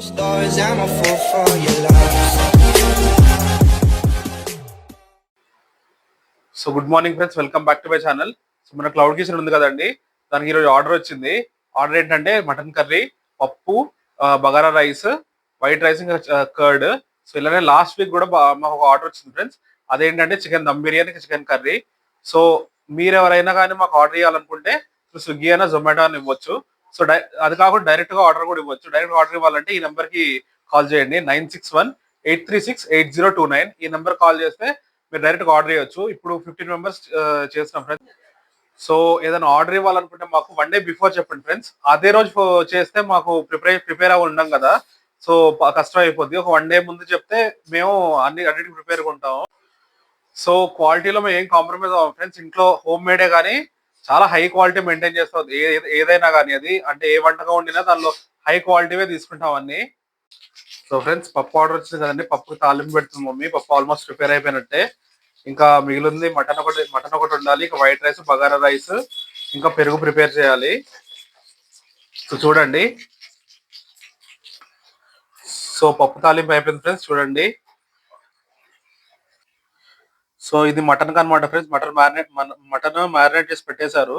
So good morning friends welcome back to my channel so మన cloud kitchen ఉంది కదండి. దానికి ఈరోజు ఆర్డర్ వచ్చింది. ఆర్డర్ ఏంటంటే మటన్ కర్రీ పప్పు బగారా రైస్ వైట్ రైస్ ఇంకా కర్డ్ సో ఇలానే లాస్ట్ వీక్ కూడా మాకు ఒక ఆర్డర్ వచ్చింది ఫ్రెండ్స్ అదేంటంటే chicken dum biryani chicken curry so మీరు ఎవరైనా కానీ మాకు ఆర్డర్ చేయాలనుకుంటే స్విగ్గీ అయినా జొమాటో అని ఇవ్వచ్చు. సో డై అది కాకుండా డైరెక్ట్గా ఆర్డర్ కూడా ఇవ్వచ్చు. డైరెక్ట్ ఆర్డర్ ఇవ్వాలంటే ఈ నెంబర్కి కాల్ చేయండి. Nine six one eight three six eight zero two nine ఈ నెంబర్ కాల్ చేస్తే మీరు డైరెక్ట్గా ఆర్డర్ చేయొచ్చు. ఇప్పుడు ఫిఫ్టీన్ మెంబర్స్ uh, చేస్తున్నాం ఫ్రెండ్స్ సో ఏదైనా ఆర్డర్ ఇవ్వాలనుకుంటే మాకు వన్ డే బిఫోర్ చెప్పండి ఫ్రెండ్స్ అదే రోజు చేస్తే మాకు ప్రిపేర్ ప్రిపేర్ అవ్వ ఉన్నాం కదా. సో కష్టం అయిపోద్ది. ఒక వన్ డే ముందు చెప్తే మేము అన్ని అన్నిటికి ప్రిపేర్ ఉంటాము సో క్వాలిటీలో మేము ఏం కాంప్రమైజ్ అవ్వం ఫ్రెండ్స్ ఇంట్లో హోమ్ మేడే కానీ చాలా హై క్వాలిటీ మెయింటైన్ చేస్తాం ఏ- ఏదైనా కానీ అది అంటే ఏ వంటగా వండినా దానిలో హై క్వాలిటీవే తీసుకుంటాం అన్ని. సో ఫ్రెండ్స్ పప్పు ఆర్డర్ వచ్చింది కదండి. పప్పు తాలింపు పెడుతుంది మమ్మీ. పప్పు ఆల్మోస్ట్ ప్రిపేర్ అయిపోయినట్టే. ఇంకా మిగిలింది మటన్ ఒకటి మటన్ ఒకటి ఉండాలి. ఇంకా వైట్ రైస్ బగారా రైస్ ఇంకా పెరుగు ప్రిపేర్ చేయాలి. సో చూడండి. సో పప్పు తాలింపు అయిపోయింది ఫ్రెండ్స్ చూడండి. సో ఇది mutton కనమాట friends. Mutton marinate mutton marinate చేసి పెట్టేశారు.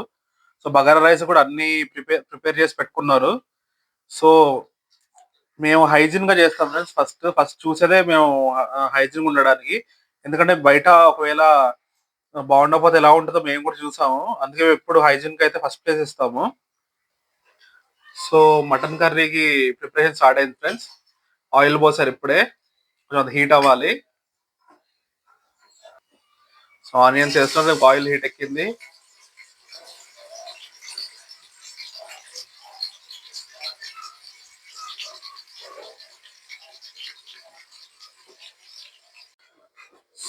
సో బగారా రైస్ కూడా అన్ని ప్రిపేర్ ప్రిపేర్ చేసి పెట్టుకున్నారు. సో మేము హైజీన్గా చేస్తాం ఫ్రెండ్స్. ఫస్ట్ ఫస్ట్ చూసేదే మేము హైజీన్ ఉండడానికి. ఎందుకంటే బయట ఒకవేళ బాగుండకపోతే ఎలా ఉంటుందో మేము కూడా చూసాము. అందుకే ఎప్పుడు హైజీన్కి అయితే ఫస్ట్ ప్లేస్ ఇస్తాము. సో మటన్ కర్రీకి ప్రిపరేషన్ స్టార్ట్ అయింది ఫ్రెండ్స్. ఆయిల్ పోసారు ఇప్పుడే. కొంచెం హీట్ అవ్వాలి. సో ఆనియన్స్ వేస్తున్నా ఆయిల్ హీట్ ఎక్కింది.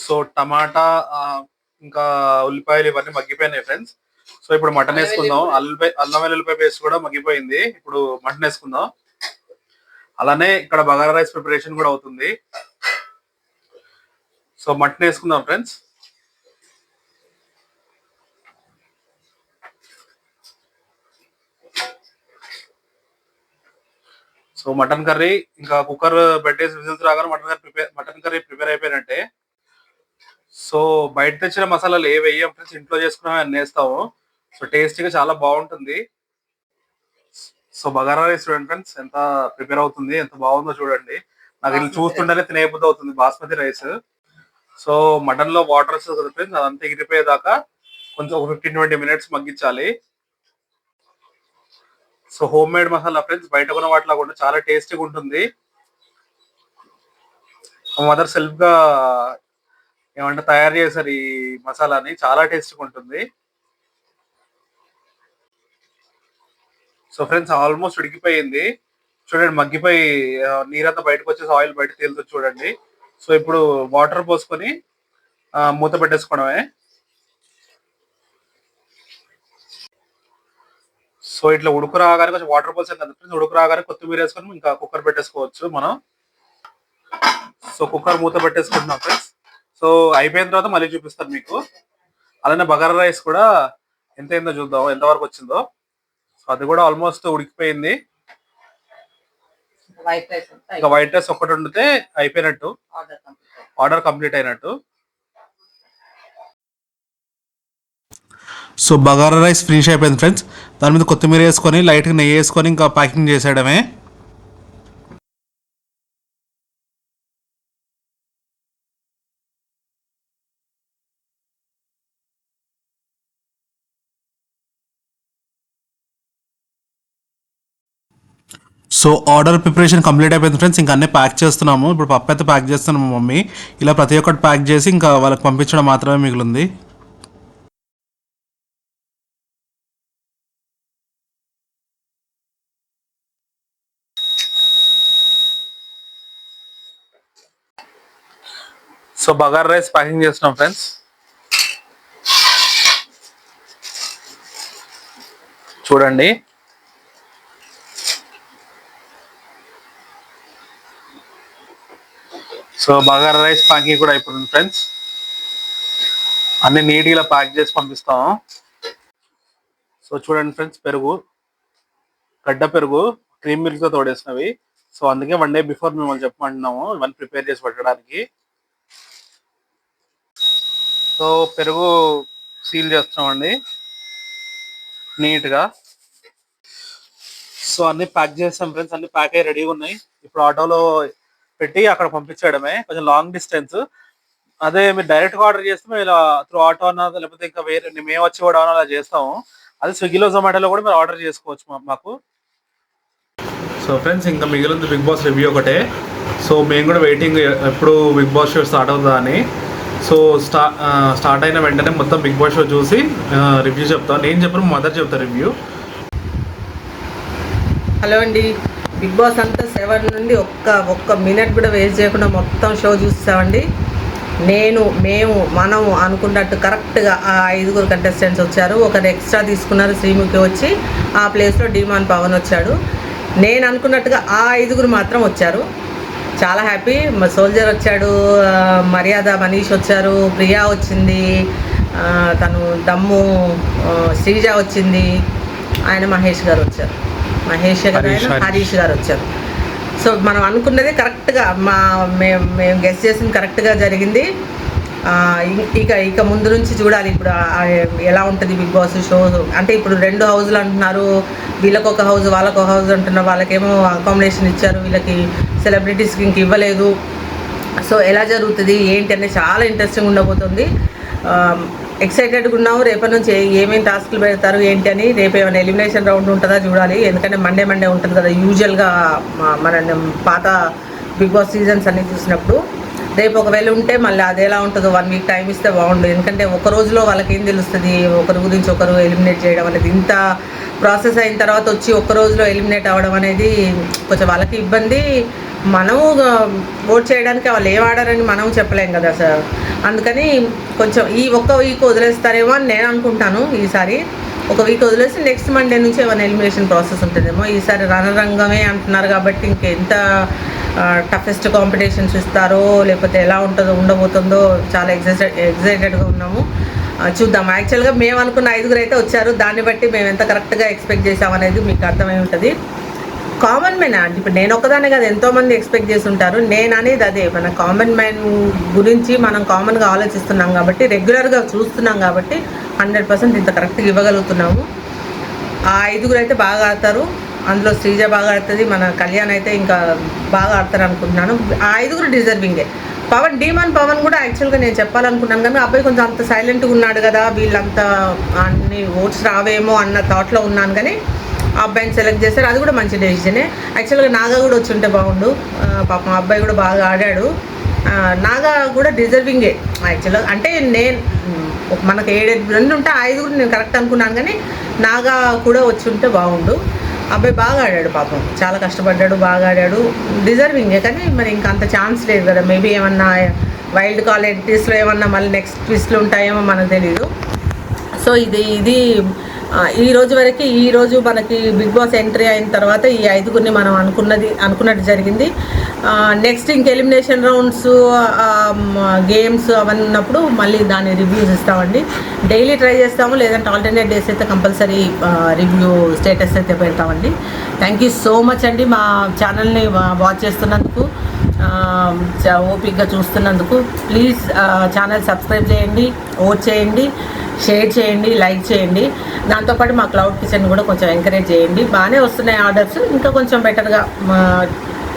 సో టమాటా ఇంకా ఉల్లిపాయలు ఇవన్నీ మగ్గిపోయినాయి ఫ్రెండ్స్. సో ఇప్పుడు మటన్ వేసుకుందాం. అల్లిపాయ అల్లం వెల్లుల్లిపాయ పేస్ట్ కూడా మగ్గిపోయింది. ఇప్పుడు మటన్ వేసుకుందాం. అలానే ఇక్కడ బగారా రైస్ ప్రిపరేషన్ కూడా అవుతుంది. సో మటన్ వేసుకుందాం ఫ్రెండ్స్. సో మటన్ కర్రీ ఇంకా కుక్కర్ పెట్టేసి విజిల్స్ రాగానే mutton curry prepare mutton curry prepare అయిపోయినట్టే. సో బయట తెచ్చిన మసాలాలు ఏ వేయం ఫ్రెండ్స్? ఇంట్లో చేసుకున్నా అన్ని వేస్తాము. సో టేస్టీగా చాలా బాగుంటుంది. సో బగారా రైస్ చూడండి ఫ్రెండ్స్ ఎంత ప్రిపేర్ అవుతుంది ఎంత బాగుందో చూడండి. నాకు ఇది చూస్తుంటేనే తినేబుద్ధి అవుతుంది బాస్మతి రైస్. సో మటన్లో వాటర్ వస్తుంది కదా ఫ్రెండ్స్ అదంతా ఎగిరిపోయేదాకా కొంచెం ఒక fifteen twenty minutes మగ్గించాలి. So home made masala friends బయట కొన్న వాటిలో కూడా చాలా టేస్టీగా ఉంటుంది. మదర్ సెల్ఫ్గా ఏమంటే తయారు చేశారు ఈ మసాలాని చాలా టేస్టీగా ఉంటుంది. సో ఫ్రెండ్స్ ఆల్మోస్ట్ ఉడికిపోయింది. చూడండి మగ్గిపోయి నీరంతా బయటకు వచ్చేసి ఆయిల్ బయట తేలుతుంది చూడండి. సో ఇప్పుడు వాటర్ పోసుకొని మూత పెట్టేసుకోవడమే. సో ఇట్లా ఉడుకు రాగానే కొంచెం వాటర్ కదా ఫ్రెండ్స్ ఉడుకు రాగానే కొత్తిమీర వేసుకొని ఇంకా కుక్కర్ పెట్టేసుకోవచ్చు మనం. సో కుక్కర్ మూత పెట్టేసుకుంటున్నాం ఫ్రెండ్స్ సో అయిపోయిన తర్వాత మళ్ళీ చూపిస్తాను మీకు. అలానే బగారా రైస్ కూడా ఎంత అయిందో చూద్దాం ఎంత వరకు వచ్చిందో. సో అది కూడా ఆల్మోస్ట్ ఉడికిపోయింది. వైట్ రైస్ అంతా ఇంకా వైట్ రైస్ ఒక్కటి వండితే అయిపోయినట్టు. ఆర్డర్ కంప్లీట్ అయినట్టు. సో బగారా రైస్ ఫినిష్ అయిపోయింది ఫ్రెండ్స్ దాని మీద కొత్తిమీర వేసుకొని లైట్గా నెయ్యి వేసుకొని ఇంకా ప్యాకింగ్ చేసేయడమే. సో ఆర్డర్ ప్రిపరేషన్ కంప్లీట్ అయిపోయింది ఫ్రెండ్స్ ఇంకా అన్నీ ప్యాక్ చేస్తున్నాము. ఇప్పుడు పప్పు అయితే ప్యాక్ చేస్తున్నాము మమ్మీ. ఇలా ప్రతి ఒక్కటి ప్యాక్ చేసి ఇంకా వాళ్ళకి పంపించడం మాత్రమే మిగిలింది. సో బగార్ రైస్ ప్యాకింగ్ చేస్తున్నాం ఫ్రెండ్స్. చూడండి. సో బగార్ రైస్ ప్యాకింగ్ కూడా అయిపోతుంది ఫ్రెండ్స్. అన్ని నీట్గా ప్యాక్ చేసి పంపిస్తాం. సో చూడండి ఫ్రెండ్స్ పెరుగు. గడ్డ పెరుగు క్రీమ్ మిల్క్తో తోడేసినవి. సో అందుకే వన్ డే బిఫోర్ మిమ్మల్ని చెప్పమంటున్నాము ఇవన్నీ ప్రిపేర్ చేసి పెట్టడానికి. సో పెరుగు సీల్ చేస్తున్నామండి. నీట్గా. సో అన్ని ప్యాక్ చేస్తాం ఫ్రెండ్స్ అన్ని ప్యాక్ అయ్యి రెడీగా ఉన్నాయి. ఇప్పుడు ఆటోలో పెట్టి అక్కడ పంపించడమే కొంచెం లాంగ్ డిస్టెన్స్ అదే మీరు డైరెక్ట్గా ఆర్డర్ చేస్తే మేము ఇలా త్రూ ఆటో అన్నా లేకపోతే ఇంకా వేరే మేము వచ్చి కూడా అలా చేస్తాము. అదే స్విగ్గీలో జొమాటోలో కూడా మీరు ఆర్డర్ చేసుకోవచ్చు మాకు. సో ఫ్రెండ్స్ ఇంకా మిగిలింది బిగ్ బాస్ రివ్యూ ఒకటే. సో మేము కూడా వెయిటింగ్ ఎప్పుడు బిగ్ బాస్ షో స్టార్ట్ అవుతుందా అని. సో స్టా స్టార్ట్ అయిన వెంటనే మొత్తం బిగ్ బాస్ షో చూసి రివ్యూ చెప్తాను నేను చెప్పను మదర్ చెప్తా రివ్యూ. హలో అండి. బిగ్ బాస్ అంతా సెవెన్ నుండి ఒక్క ఒక్క మినిట్ కూడా వేస్ట్ చేయకుండా మొత్తం షో చూస్తామండి నేను మేము మనం అనుకున్నట్టు కరెక్ట్గా ఆ ఐదుగురు కంటెస్టెంట్స్ వచ్చారు. ఒకరు ఎక్స్ట్రా తీసుకున్నారు శ్రీముఖి వచ్చి ఆ ప్లేస్లో డిమాన్ పవన్ వచ్చాడు. నేను అనుకున్నట్టుగా ఆ ఐదుగురు మాత్రం వచ్చారు. చాలా హ్యాపీ. మా సోల్జర్ వచ్చాడు మర్యాద మనీష్ వచ్చారు ప్రియా వచ్చింది తను దమ్ము శ్రీజ వచ్చింది ఆయన మహేష్ గారు వచ్చారు. మహేష్ గారు హరీష్, గారు వచ్చారు. సో మనం అనుకున్నది కరెక్ట్గా మా మేము మేము గెస్ట్ చేసింది కరెక్ట్గా జరిగింది. ఇక ఇక ముందు నుంచి చూడాలి ఇప్పుడు ఎలా ఉంటుంది బిగ్ బాస్ షో. అంటే ఇప్పుడు రెండు హౌజులు అంటున్నారు వీళ్ళకి ఒక హౌస్ వాళ్ళకి ఒక హౌస్ అంటున్నారు వాళ్ళకేమో అకామిడేషన్ ఇచ్చారు వీళ్ళకి సెలబ్రిటీస్కి ఇంక ఇవ్వలేదు. సో ఎలా జరుగుతుంది ఏంటి అనేది చాలా ఇంట్రెస్టింగ్ ఉండబోతుంది. ఎక్సైటెడ్గా ఉన్నాము. రేపటి నుంచి ఏమేమి టాస్క్లు పెడతారు ఏంటి అని రేపు ఏమైనా ఎలిమినేషన్ రౌండ్ ఉంటుందా చూడాలి. ఎందుకంటే మండే మండే ఉంటుంది కదా యూజువల్గా మన పాత బిగ్ బాస్ సీజన్స్ అన్నీ చూసినప్పుడు. రేపు ఒకవేళ ఉంటే మళ్ళీ అది ఎలా ఉంటుందో. వన్ వీక్ టైం ఇస్తే బాగుండు. ఎందుకంటే ఒక రోజులో వాళ్ళకి ఏం తెలుస్తుంది? ఒకరి గురించి ఒకరు ఎలిమినేట్ చేయడం అనేది. ఇంత ప్రాసెస్ అయిన తర్వాత వచ్చి ఒక రోజులో ఎలిమినేట్ అవ్వడం అనేది కొంచెం వాళ్ళకి ఇబ్బంది. మనము ఓట్ చేయడానికి వాళ్ళు ఏం ఆడారని మనం చెప్పలేం కదా సార్ అందుకని కొంచెం ఈ ఒక్క వీక్ వదిలేస్తారేమో అని నేను అనుకుంటాను ఈసారి. ఒక వీక్ వదిలేసి నెక్స్ట్ మండే నుంచి ఏమైనా ఎలిమినేషన్ ప్రాసెస్ ఉంటుందేమో ఈసారి రణరంగమే అంటున్నారు కాబట్టి ఇంకెంత టఫెస్ట్ కాంపిటీషన్స్ ఇస్తారో లేకపోతే ఎలా ఉంటుందో ఉండబోతుందో చాలా ఎగ్జైటెడ్ ఎగ్జైటెడ్గా ఉన్నాము. చూద్దాం. యాక్చువల్గా మేము అనుకున్న ఐదుగురు అయితే వచ్చారు. దాన్ని బట్టి మేము ఎంత కరెక్ట్గా ఎక్స్పెక్ట్ చేసామనేది మీకు అర్థమై ఉంటుంది. కామన్ మెన్ అంటే ఇప్పుడు నేను ఒక్కదానే కాదు ఎంతో మంది ఎక్స్పెక్ట్ చేసి ఉంటారు నేను అనేది అదే మన కామన్ మ్యాన్ గురించి మనం కామన్గా ఆలోచిస్తున్నాం కాబట్టి రెగ్యులర్గా చూస్తున్నాం కాబట్టి హండ్రెడ్ పర్సెంట్ ఇంత కరెక్ట్గా ఇవ్వగలుగుతున్నాము. ఆ ఐదుగురు అయితే బాగా ఆడతారు. అందులో శ్రీజ బాగా ఆడుతుంది మన కళ్యాణ్ అయితే ఇంకా బాగా ఆడతారు అనుకుంటున్నాను. ఆ ఐదుగురు డిజర్వింగే పవన్ డీమాన్ పవన్ కూడా యాక్చువల్గా నేను చెప్పాలనుకున్నాను కానీ అబ్బాయి కొంచెం అంత సైలెంట్గా ఉన్నాడు కదా వీళ్ళంతా అన్ని ఓట్స్ రావేమో అన్న థాట్లో ఉన్నాను కానీ అబ్బాయిని సెలెక్ట్ చేశారు. అది కూడా మంచి డెసిషనే యాక్చువల్గా నాగా కూడా వచ్చి ఉంటే బాగుండు. పాపం అబ్బాయి కూడా బాగా ఆడాడు. నాగా కూడా డిజర్వింగే యాక్చువల్గా అంటే నేను ఒక మనకు ఏడెనిమిది మంది ఉంటే ఐదుగురు నేను కరెక్ట్ అనుకున్నాను కానీ నాగా కూడా వచ్చి ఉంటే బాగుండు. అబ్బాయి బాగా ఆడాడు పాపం. చాలా కష్టపడ్డాడు బాగా ఆడాడు. డిజర్వింగే కానీ మరి ఇంకా అంత ఛాన్స్ లేదు కదా. మేబీ ఏమన్నా వైల్డ్ కాల్ ఎంట్రీస్లో ఏమన్నా మళ్ళీ నెక్స్ట్ ట్విస్ట్లు ఉంటాయేమో మనకు తెలియదు సో ఇది ఇది ఈ రోజు వరకు ఈ రోజు మనకి బిగ్ బాస్ ఎంట్రీ అయిన తర్వాత ఈ ఐదుగురిని మనం అనుకున్నది అనుకున్నట్టు జరిగింది. నెక్స్ట్ ఇంక ఎలిమినేషన్ రౌండ్స్ గేమ్స్ అవన్నీ ఉన్నప్పుడు మళ్ళీ దాని రివ్యూస్ ఇస్తామండి. డైలీ ట్రై చేస్తాము లేదంటే ఆల్టర్నేట్ డేస్ అయితే కంపల్సరీ రివ్యూ స్టేటస్ అయితే పెడతామండి. థ్యాంక్ యూ సో మచ్ అండి మా ఛానల్ని వాచ్ చేస్తున్నందుకు. ఓపిక్గా చూస్తున్నందుకు ప్లీజ్ ఛానల్ సబ్స్క్రైబ్ చేయండి ఓట్ చేయండి షేర్ చేయండి లైక్ చేయండి. దాంతోపాటు మా క్లౌడ్ కిచెన్ కూడా కొంచెం ఎంకరేజ్ చేయండి. బాగానే వస్తున్నాయి ఆర్డర్స్. ఇంకా కొంచెం బెటర్గా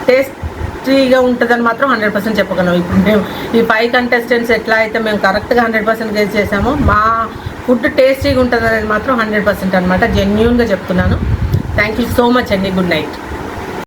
టేస్టీగా ఉంటుందని మాత్రం హండ్రెడ్ పర్సెంట్ చెప్పగలం. ఇప్పుడు మేము ఈ ఫైవ్ కంటెస్టెంట్స్ ఎట్లా అయితే మేము కరెక్ట్గా హండ్రెడ్ పర్సెంట్ గేజ్ చేసామో మా ఫుడ్ టేస్టీగా ఉంటుంది అనేది మాత్రం హండ్రెడ్ పర్సెంట్ అనమాట జెన్యున్గా చెప్తున్నాను. థ్యాంక్ యూ సో మచ్ అండి. Good night